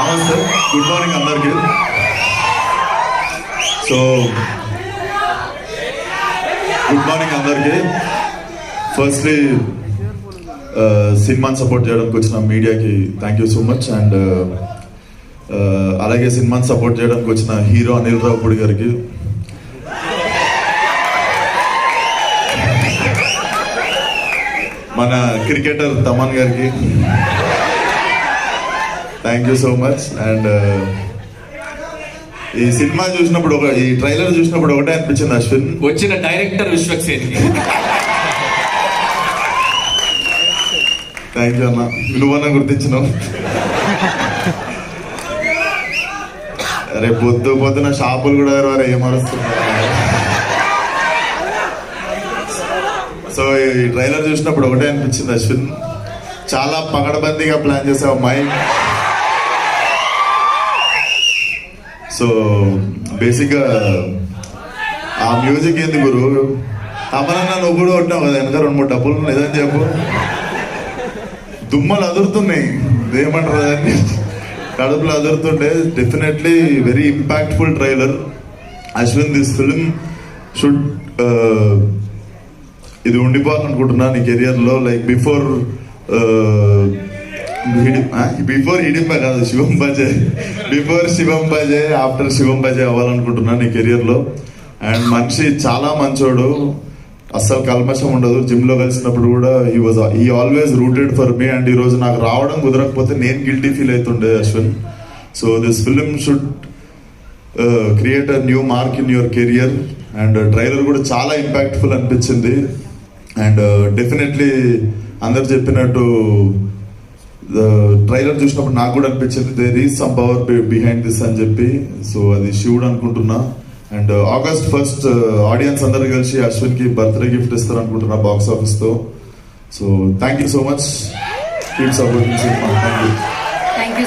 నమస్తే good morning అందరికి. So good morning అందరికీ. ఫస్ట్లీ సినిమాని సపోర్ట్ చేయడానికి వచ్చిన మీడియాకి thank you so much and అలాగే సినిమాని సపోర్ట్ చేయడానికి వచ్చిన హీరో అనిల్ రావుపూడి గారికి. మన క్రికెటర్ తమన్ గారికి. Thank you so much and ఈ సినిమా చూసినప్పుడు ఒక ఈ ట్రైలర్ చూసినప్పుడు ఒకటే అనిపించింది అశ్విన్. వచ్చిన డైరెక్టర్ విశ్వక్సేన్కి. థ్యాంక్ యూ అన్న. నువ్వన్నా గుర్తించినావు రేపు పొద్దు పొద్దున షాపులు కూడా వారు ఏమరుస్తున్నారు? సో ఈ ట్రైలర్ చూసినప్పుడు ఒకటే అనిపించింది అశ్విన్. చాలా పగడబందీగా ప్లాన్ చేసావు మైండ్ సో బేసిక్గా ఆ మ్యూజిక్ ఏంది గురు? తమనన్నా నువ్వు కూడా కొట్టావు కదా వెనక రెండు మూడు డబ్బులు లేదని చెప్పు. దుమ్మలు అదురుతున్నాయి ఏమంటారు దాన్ని? కడుపులు అదురుతుంటే definitely very impactful trailer Ashwin this film should ఇది ఉండిపోవాలనుకుంటున్నా నీ కెరియర్లో లైక్ బిఫోర్ బిఫోర్ హిడింప కాదు శివం బజే బిఫోర్ శివం బజే ఆఫ్టర్ శివం బజే అవ్వాలనుకుంటున్నా నీ కెరియర్లో అండ్ మనిషి చాలా మంచోడు. అస్సలు కల్మషం ఉండదు. జిమ్లో కలిసినప్పుడు కూడా ఈ వాజ్ ఈ always rooted for me and ఈ రోజు నాకు రావడం కుదరకపోతే నేను గిల్టీ ఫీల్ అవుతుండే Ashwin. So this film should create a new mark in your career and trailer కూడా చాలా ఇంపాక్ట్ఫుల్ అనిపించింది. అండ్ డెఫినెట్లీ uh, అందరు చెప్పినట్టు ట్రైలర్ చూసినప్పుడు నాకు కూడా అనిపించింది there is some power behind this అని చెప్పి. సో అది శివుడు అనుకుంటున్నా. అండ్ ఆగస్ట్ ఫస్ట్ ఆడియన్స్ అందరు కలిసి అశ్విన్కి బర్త్డే గిఫ్ట్ ఇస్తారు అనుకుంటున్నా box ఆఫీస్తో so thank you so much keep supporting cinema thank you